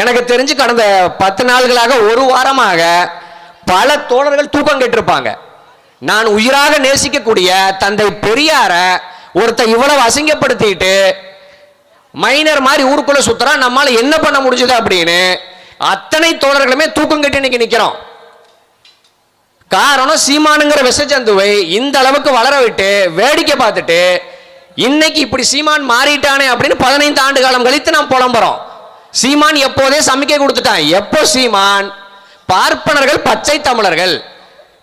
எனக்கு தெரிஞ்சு கடந்த பத்து நாள்களாக ஒரு வாரமாக பல தோழர்கள் தூக்கம் கேட்டிருப்பாங்க. நான் உயிராக நேசிக்கக்கூடிய தந்தை பெரியார ஒருத்தன் இவ்வளவு அசிங்கப்படுத்திட்டு மைனர் மாதிரி ஊருக்குள்ள சுத்துறான் நம்மால என்ன பண்ண முடிஞ்சது அப்படின்னு அத்தனை தோழர்களுமே தூக்கம் கட்டி இன்னைக்கு நிக்கிறோம். காரணம் சீமானுங்கிற விஷஜந்துவை இந்த அளவுக்கு வளர விட்டு வேடிக்கை பார்த்துட்டு இன்னைக்கு இப்படி சீமான் மாறிட்டானே அப்படின்னு பதினைந்து ஆண்டு காலம் கழித்து நாம் புலம்புறோம். சீமான் எப்போதே சமிக்கை கொடுத்துட்டான். எப்போ சீமான்? பார்ப்பனர்கள் பச்சை தமிழர்கள்.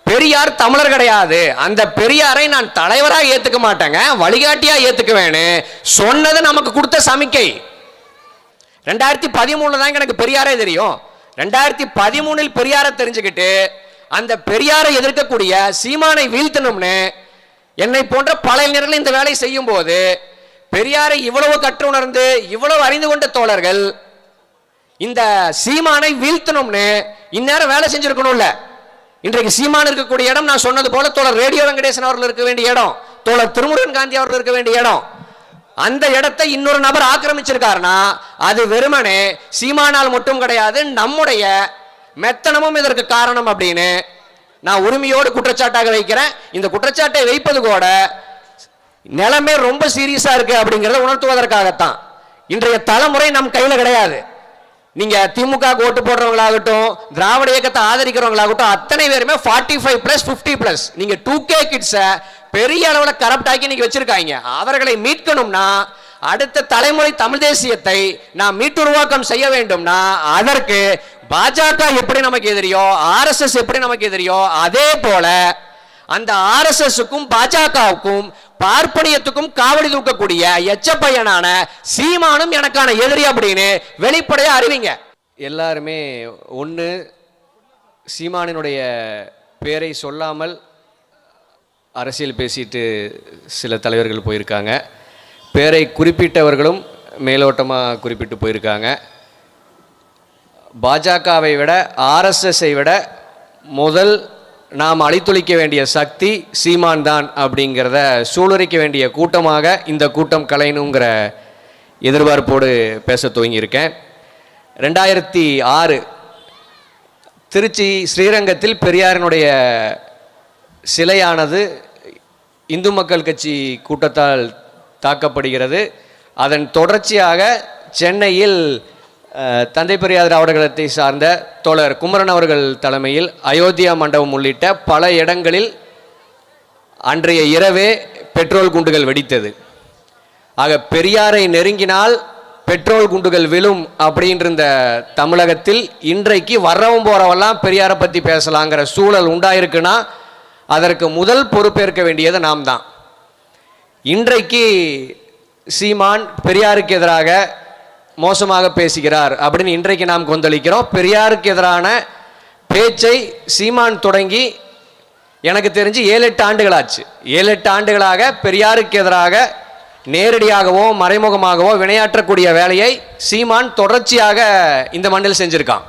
பெரியார் தமிழர் கிடையாது. அந்த பெரியாரை நான் தலைவராக ஏத்துக்க மாட்டேங்க வழிகாட்டியா ஏத்துக்குவேன்னு சொன்னது நமக்கு கொடுத்த சமிக்கை. ரெண்டாயிரத்தி பதிமூணுல தான் எனக்கு பெரியாரே தெரியும். ரெண்டாயிரத்தி பதிமூணில் பெரியாரை தெரிஞ்சுக்கிட்டு அந்த பெரியாரை எதிர்க்கக்கூடிய சீமானை வீழ்த்தணும்னு என்னை போன்ற பல இளைஞர்கள் இந்த வேலை செய்யும் போது பெரியாரை இவ்வளவு கற்று உணர்ந்து இவ்வளவு அறிந்து கொண்ட தோழர்கள் இந்த சீமானை வீழ்த்தணும்னு இந்நேரம் வேலை செஞ்சிருக்கணும்ல. இன்றைக்கு சீமான் இருக்கக்கூடிய இடம் நான் சொன்னது போல தோழர் ரேடியோ வெங்கடேசன் அவர்கள் இருக்க வேண்டிய இடம் தோழர் திருமுருகன் காந்தி அவர்கள் இருக்க வேண்டிய இடம். அந்த இடத்தை இன்னொரு நபர் ஆக்கிரமிச்சிருக்காருன்னா அது வெறுமனே சீமானால் மட்டும் கிடையாது நம்முடைய மெத்தனமும் இதற்கு காரணம் அப்படின்னு நான் உரிமையோடு குற்றச்சாட்டாக வைக்கிறேன். இந்த குற்றச்சாட்டை வைப்பது கூட நிலைமை ரொம்ப சீரியஸா இருக்கு அப்படிங்கறத உணர்த்துவதற்காகத்தான். இன்றைய தலைமுறை நம் கையில கிடையாது. நீங்க திமுக ஓட்டு போடுறவங்களாகட்டும் திராவிட இயக்கத்தை ஆதரிக்கிறவங்களாகட்டும் அத்தனை பேருமே forty five plus fifty plus நீங்க டூ கே கிட்ஸை பெரிய அளவில் கரப்ட் ஆக்கி நீங்க வச்சிருக்காங்க. அவர்களை மீட்கணும்னா அடுத்த தலைமுறை தமிழ் தேசியத்தை நாம் மீட்டுருவாக்கம் செய்ய வேண்டும்னா அதற்கு பாஜக எப்படி நமக்கு எதிரியோ ஆர்எஸ்எஸ் எப்படி நமக்கு எதிரியோ அதே போல அந்த ஆர்எஸ்எஸ்க்கும் பாஜகவுக்கும் பார்ப்பனியத்துக்கும் காவடி தூக்கக்கூடிய எச்ச பையனான சீமானும் எனக்கான எதிரி அப்படின்னு வெளிப்படையா அறிவிங்க. எல்லாருமே ஒன்று சீமானினுடைய பேரை சொல்லாமல் அரசியல் பேசிட்டு சில தலைவர்கள் போயிருக்காங்க. பேரை குறிப்பிட்டவர்களும் மேலோட்டமாக குறிப்பிட்டு போயிருக்காங்க. பாஜகவை விட ஆர்எஸ்எஸ்ஸை விட முதல் நாம் அழித்தொழிக்க வேண்டிய சக்தி சீமான் தான் அப்படிங்கிறத சூளுரைக்க வேண்டிய கூட்டமாக இந்த கூட்டம் கலையணுங்கிற எதிர்பார்ப்போடு பேச துவங்கியிருக்கேன். ரெண்டாயிரத்தி ஆறு திருச்சி ஸ்ரீரங்கத்தில் பெரியாரினுடைய சிலையானது இந்து மக்கள் கட்சி கூட்டத்தால் தாக்கப்படுகிறது. அதன் தொடர்ச்சியாக சென்னையில் தந்தை பெரியார் திராவிட சார்ந்த தோழர் குமரன் அவர்கள் தலைமையில் அயோத்தியா மண்டபம் உள்ளிட்ட பல இடங்களில் அன்றைய இரவே பெட்ரோல் குண்டுகள் வெடித்தது. ஆக பெரியாரை நெருங்கினால் பெட்ரோல் குண்டுகள் விழும் அப்படின்றிருந்த தமிழகத்தில் இன்றைக்கு வர்றவன் போறவெல்லாம் பெரியாரை பற்றி பேசலாங்கிற சூழல் உண்டாயிருக்குன்னா அதற்கு முதல் பொறுப்பேற்க வேண்டியது நாம் தான் இன்றைக்கு சீமான் பெரியாருக்கு எதிராக மோசமாக பேசுகிறார் அப்படின்னு இன்றைக்கு நாம் கொந்தளிக்கிறோம். பெரியாருக்கு எதிரான பேச்சை சீமான் தொடங்கி எனக்கு தெரிஞ்சு ஏழு எட்டு ஆண்டுகளாச்சு. ஏழு எட்டு ஆண்டுகளாக பெரியாருக்கு எதிராக நேரடியாகவோ மறைமுகமாகவோ வினையாற்றக்கூடிய வேலையை சீமான் தொடர்ச்சியாக இந்த மண்ணில் செஞ்சிருக்கான்.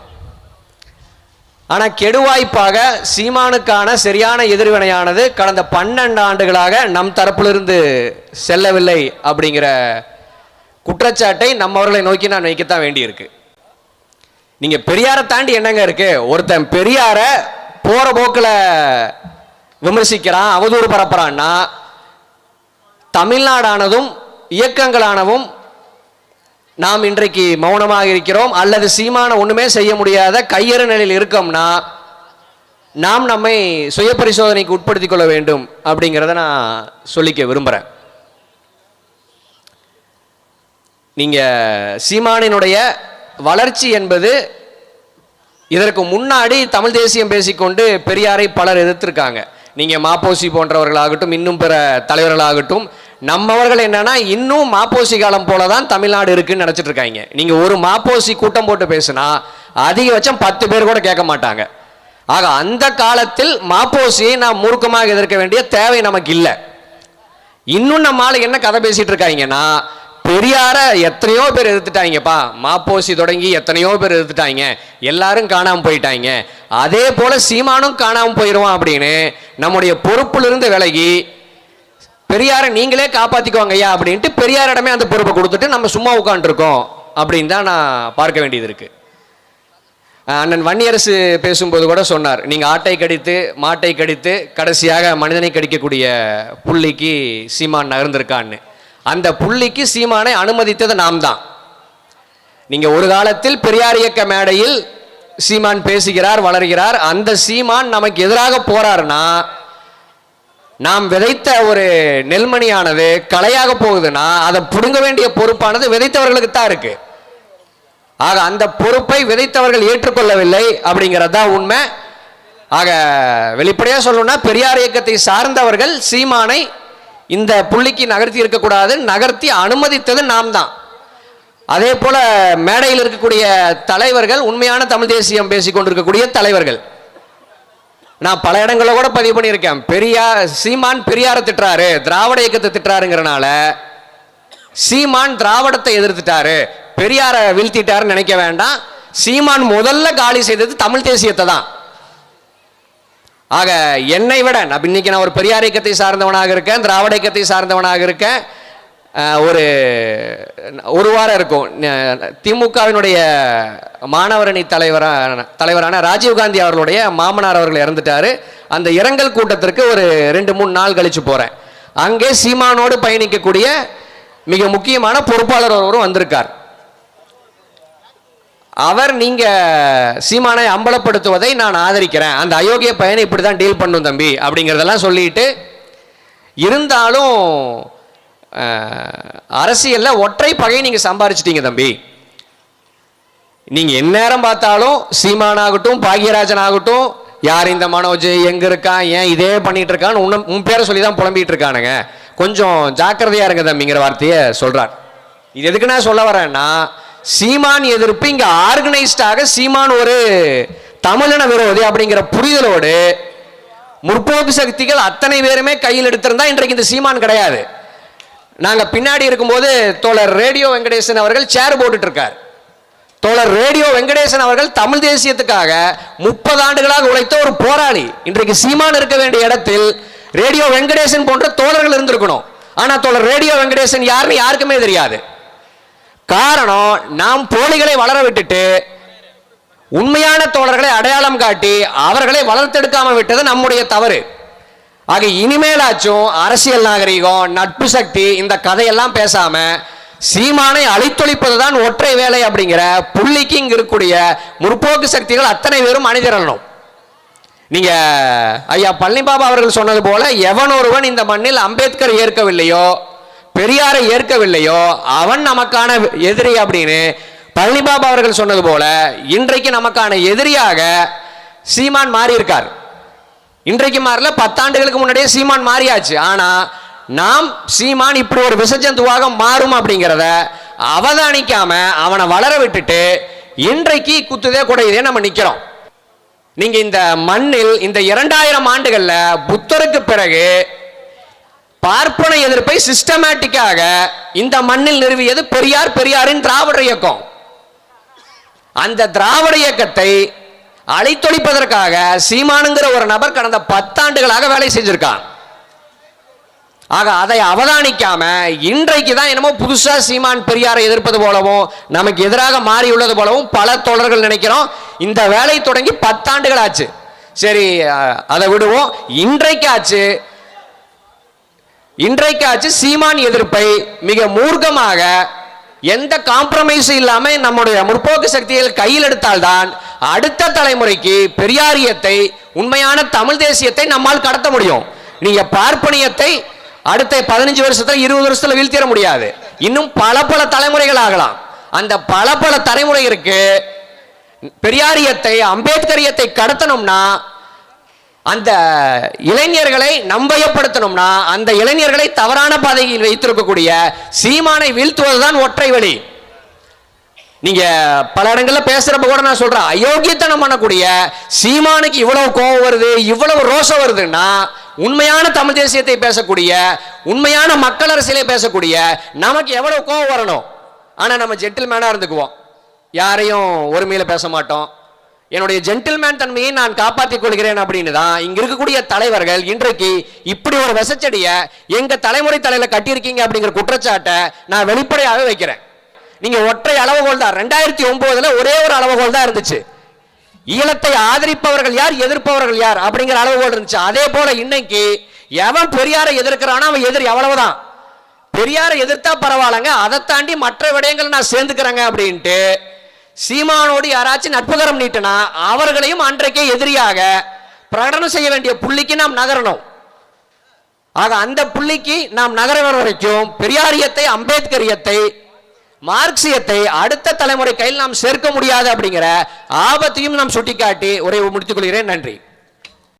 ஆனால் கெடுவாய்ப்பாக சீமானுக்கான சரியான எதிர்வினையானது கடந்த பன்னெண்டு ஆண்டுகளாக நம் தரப்பிலிருந்து செல்லவில்லை அப்படிங்கிற குற்றச்சாட்டை நம்மவர்களை நோக்கி நான் வைக்கத்தான் வேண்டியிருக்கு. நீங்கள் பெரியாரை தாண்டி என்னங்க இருக்கு? ஒருத்தன் பெரியார போற போக்கில் விமர்சிக்கிறான் அவதூறு பரப்புறான்னா தமிழ்நாடானதும் இயக்கங்களானவும் நாம் இன்றைக்கு மௌனமாக இருக்கிறோம் அல்லது சீமான ஒன்றுமே செய்ய முடியாத கையறு நிலையில் இருக்கோம்னா நாம் நம்மை சுய பரிசோதனைக்கு உட்படுத்திக் கொள்ள வேண்டும் அப்படிங்கிறத நான் சொல்லிக்க விரும்புகிறேன் நீங்கள் சீமானினுடைய வளர்ச்சி என்பது இதற்கு முன்னாடி தமிழ் தேசியம் பேசிக்கொண்டு பெரியாரை பலர் எதிர்த்திருக்காங்க. நீங்கள் மாப்போசி போன்றவர்களாகட்டும் இன்னும் பிற தலைவர்களாகட்டும் நம்மவர்கள் என்னன்னா இன்னும் மாப்போசி காலம் போல தான் தமிழ்நாடு இருக்குன்னு நினச்சிட்டு இருக்காங்க. நீங்கள் ஒரு மாப்போசி கூட்டம் போட்டு பேசுனா அதிகபட்சம் பத்து பேர் கூட கேட்க மாட்டாங்க. ஆக அந்த காலத்தில் மாப்போசியை நாம் மூர்க்கமாக எதிர்க்க வேண்டிய தேவை நமக்கு இல்லை. இன்னும் நம்ம என்ன கதை பேசிட்டு இருக்காங்கன்னா பெரியார எத்தனையோ பேர் எதிர்த்துட்டாங்கப்பா. மாப்போசி தொடங்கி எத்தனையோ பேர் எதிர்த்துட்டாங்க. எல்லாரும் காணாமல் போயிட்டாங்க. அதே போல சீமானும் காணாமல் போயிடுவான் அப்படின்னு நம்முடைய பொறுப்பிலிருந்து விலகி பெரியாரை நீங்களே காப்பாத்திக்கோங்க ஐயா அப்படின்ட்டு பெரியாரிடமே அந்த பொறுப்பை கொடுத்துட்டு நம்ம சும்மா உட்காந்துருக்கோம் அப்படின்னு தான் நான் பார்க்க வேண்டியது இருக்கு. அண்ணன் வன்னியரசு பேசும்போது கூட சொன்னார் நீங்கள் ஆட்டை கடித்து மாட்டை கடித்து கடைசியாக மனிதனை கடிக்கக்கூடிய புள்ளிக்கு சீமான் நகர்ந்திருக்கான்னு. அந்த புள்ளிக்கு சீமானை அனுமதித்தது நாம் தான் நீங்க ஒரு காலத்தில் பெரியார் இயக்க மேடையில் சீமான் பேசுகிறார் வளர்கிறார். அந்த சீமான் நமக்கு எதிராக போறாருன்னா நாம் விதைத்த ஒரு நெல்மணியானது கலையாக போகுதுன்னா அதை புடுங்க வேண்டிய பொறுப்பானது விதைத்தவர்களுக்கு தான் இருக்கு. ஆக அந்த பொறுப்பை விதைத்தவர்கள் ஏற்றுக்கொள்ளவில்லை அப்படிங்கிறது தான் உண்மை. ஆக வெளிப்படையாக சொல்லணும்னா பெரியார் இயக்கத்தை சார்ந்தவர்கள் சீமானை இந்த புள்ளிக்கு நகர்த்தி இருக்கக்கூடாது நகர்த்தி அனுமதித்தது நாம் தான் அதே போல மேடையில் இருக்கக்கூடிய தலைவர்கள் உண்மையான தமிழ் தேசியம் பேசிக்கொண்டிருக்கக்கூடிய தலைவர்கள். நான் பல இடங்களில் கூட பதிவு பண்ணியிருக்கேன். பெரியார் சீமான் பெரியாரை திட்டுறாரு திராவிட இயக்கத்தை திட்டுறாருங்கிறனால சீமான் திராவிடத்தை எதிர்த்துட்டாரு பெரியாரை வீழ்த்திட்டாருன்னு நினைக்க வேண்டாம். சீமான் முதல்ல காலி செய்தது தமிழ் தேசியத்தை தான் ஆக என்னை விட நான் இன்னைக்கு நான் ஒரு பெரியார் இயக்கத்தை சார்ந்தவனாக இருக்கேன் திராவிட இயக்கத்தை சார்ந்தவனாக இருக்கேன். ஒரு ஒரு வாரம் இருக்கும். திமுகவினுடைய மாணவரணி தலைவரான தலைவரான ராஜீவ்காந்தி அவர்களுடைய மாமனார் அவர்கள் இறந்துட்டாரு. அந்த இரங்கல் கூட்டத்திற்கு ஒரு ரெண்டு மூணு நாள் கழித்து போகிறேன் அங்கே சீமானோடு பயணிக்கக்கூடிய மிக முக்கியமான பொறுப்பாளர் ஒருவரும் வந்திருக்கார். அவர் நீங்க சீமானை அம்பலப்படுத்துவதை நான் ஆதரிக்கிறேன். அந்த அயோக்கிய பையனை இப்படி தான் டீல் பண்ணும் தம்பி அப்படிங்கிறதெல்லாம் சொல்லிட்டு இருந்தாலும் அரசியலில் ஒற்றை பகையை நீங்கள் சம்பாரிச்சிட்டீங்க தம்பி. நீங்கள் எந்நேரம் பார்த்தாலும் சீமானாகட்டும் பாக்யராஜன் ஆகட்டும் யார் இந்த மனோஜ் எங்க இருக்கான் ஏன் இதே பண்ணிட்டு இருக்கான்னு உன்ன உன் பேரை சொல்லி தான் புலம்பிட்டு இருக்கானுங்க. கொஞ்சம் ஜாக்கிரதையா இருங்க தம்பிங்கிற வார்த்தையை சொல்றார். இது எதுக்கு நான் சொல்ல வரேன்னா சீமான் எதிர்ப்பு இங்க ஆர்கனைஸ்டாக சீமான் ஒரு தமிழின விரோதி அப்படிங்கிற புரிதலோடு முற்போக்கு சக்திகள் அத்தனை பேருமே கையில் எடுத்திருந்தா இன்றைக்கு இந்த சீமான் கிடையாது. நாங்க பின்னாடி இருக்கும்போது தோழர் ரேடியோ வெங்கடேசன் அவர்கள் சேர் போட்டுட்டு இருக்கார் தோழர் ரேடியோ வெங்கடேசன் அவர்கள் தமிழ் தேசியத்துக்காக முப்பது ஆண்டுகளாக உழைத்த ஒரு போராளி. இன்றைக்கு சீமான் இருக்க வேண்டிய இடத்தில் ரேடியோ வெங்கடேசன் போன்ற தோழர்கள் இருந்திருக்கணும். ஆனா தோழர் ரேடியோ வெங்கடேசன் யாருன்னு யாருக்குமே தெரியாது. காரணம் நாம் போலிகளை வளர விட்டுட்டு உண்மையான தோழர்களை அடையாளம் காட்டி அவர்களை வளர்த்தெடுக்காம விட்டது நம்முடைய தவறு. ஆக இனிமேலாச்சும் அரசியல் நாகரிகம் நட்பு சக்தி இந்த கதையெல்லாம் பேசாம சீமானை அழித்தொழிப்பது தான் ஒற்றை வேலை அப்படிங்கிற புள்ளிக்கு இங்க இருக்கக்கூடிய முற்போக்கு சக்திகள் அத்தனை பேரும் அணிதிரணும் நீங்க ஐயா பழனிபாபா அவர்கள் சொன்னது போல எவன் ஒருவன் இந்த மண்ணில் அம்பேத்கர் ஏற்கவில்லையோ பெரியாரை ஏற்கவில்லையோ அவன் நமக்கான எதிரி அப்படின்னு பழனிபாபா அவர்கள் சொன்னது போல இன்றைக்கு நமக்கான எதிரியாக சீமான் மாறியிருக்கார். இன்றைக்கு மாறல பத்தாண்டுகளுக்கு முன்னாடியே சீமான் மாறியாச்சு. ஆனா நாம் சீமான் இப்படி ஒரு விசஜந்துவாக மாறும் அப்படிங்கிறத அவதானிக்காம அவனை வளர விட்டுட்டு இன்றைக்கு குத்துதே குடையுதே நம்ம நிக்கிறோம். நீங்க இந்த மண்ணில் இந்த இரண்டாயிரம் ஆண்டுகள்ல புத்தருக்கு பிறகு பார்ப்பன எதிர்ப்பை சிஸ்டமேட்டிக்காக இந்த மண்ணில் நிறுவியது பெரியார் பெரியாரின் திராவிட இயக்கம். அந்த திராவிட இயக்கத்தை அழித்தொழிப்பதற்காக சீமானுங்கிற ஒரு நபர் கடந்த பத்தாண்டுகளாக வேலை செஞ்சிருக்கான் ஆக அதை அவதானிக்காம இன்றைக்கு தான் என்னமோ புதுசா சீமான் பெரியாரை எதிர்ப்பது போலவும் நமக்கு எதிராக மாறியுள்ளது போலவும் பல தோழர்கள் நினைக்கிறோம். இந்த வேலை தொடங்கி பத்தாண்டுகள் ஆச்சு சரி அதை விடுவோம். இன்றைக்காச்சு இன்றைக்காச்சு சீமான் எதிர்ப்பை மிக மூர்க்கமாக எந்த காம்ப்ரமைஸும் இல்லாம நம்முடைய முற்போக்கு சக்திகள் கையில் எடுத்தால்தான் அடுத்த தலைமுறைக்கு பெரியாரியத்தை உண்மையான தமிழ் தேசியத்தை நம்மால் கடத்த முடியும். நீங்க பார்ப்பனியத்தை அடுத்த பதினஞ்சு வருஷத்துல இருபது வருஷத்துல வீழ்த்திட முடியாது. இன்னும் பல பல தலைமுறைகள் ஆகலாம். அந்த பல பல தலைமுறைகளுக்கு பெரியாரியத்தை அம்பேத்கரியத்தை கடத்தணும்னா அந்த இளைஞர்களை நம்பயப்படுத்தணும்னா அந்த இளைஞர்களை தவறான பாதையில் வைத்திருக்கக்கூடிய சீமானை வீழ்த்துவதுதான் ஒற்றை வழி. நீங்க பல இடங்கள்ல பேசுறப்ப கூட நான் சொல்றேன் அயோக்கியத்தனம் பண்ணக்கூடிய சீமானுக்கு இவ்வளவு கோபம் வருது இவ்வளவு ரோஷம் வருதுன்னா உண்மையான தமிழ் தேசியத்தை பேசக்கூடிய உண்மையான மக்கள் அரசியலை பேசக்கூடிய நமக்கு எவ்வளவு கோபம் வரணும்? ஆனா நம்ம ஜெட்டில் மேனா இருந்துக்குவோம். யாரையும் ஒருமையில பேச மாட்டோம். என்னுடைய ஜென்டில்மேன் தன்மையை நான் காப்பாற்றிக் கொள்கிறேன் அப்படின்னு தான் இங்க இருக்கக்கூடிய தலைவர்கள் இன்றைக்கு இப்படி ஒரு விசச்செடியை எங்க தலைமுறை தலையில கட்டியிருக்கீங்க அப்படிங்கிற குற்றச்சாட்டை நான் வெளிப்படையாகவே வைக்கிறேன். நீங்க ஒற்றை அளவுகோல் தான். ரெண்டாயிரத்தி ஒன்பதுல ஒரே ஒரு அளவுகோல் தான் இருந்துச்சு. ஈழத்தை ஆதரிப்பவர்கள் யார் எதிர்ப்பவர்கள் யார் அப்படிங்கிற அளவுகோல் இருந்துச்சு. அதே போல இன்னைக்கு எவன் பெரியாரை எதிர்க்கிறானோ அவன் எதிர் எவ்வளவுதான் பெரியாரை எதிர்த்தா பரவாயில்லங்க. அதை தாண்டி மற்ற விடயங்கள் நான் சேர்ந்துக்கிறேங்க அப்படின்ட்டு சீமானோடு யாராச்சும் நட்புகரம் நீட்டினா அவர்களையும் அன்றைக்கே எதிரியாக பிரகடனம் செய்ய வேண்டிய புள்ளிக்கு நாம் நகரணும். ஆக அந்த புள்ளிக்கு நாம் நகர வரைக்கும் பெரியாரியத்தை அம்பேத்கரியத்தை மார்க்சியத்தை அடுத்த தலைமுறை கையில் நாம் சேர்க்க முடியாது அப்படிங்கிற ஆபத்தையும் நாம் சுட்டிக்காட்டி உரை முடித்துக் கொள்கிறேன். நன்றி.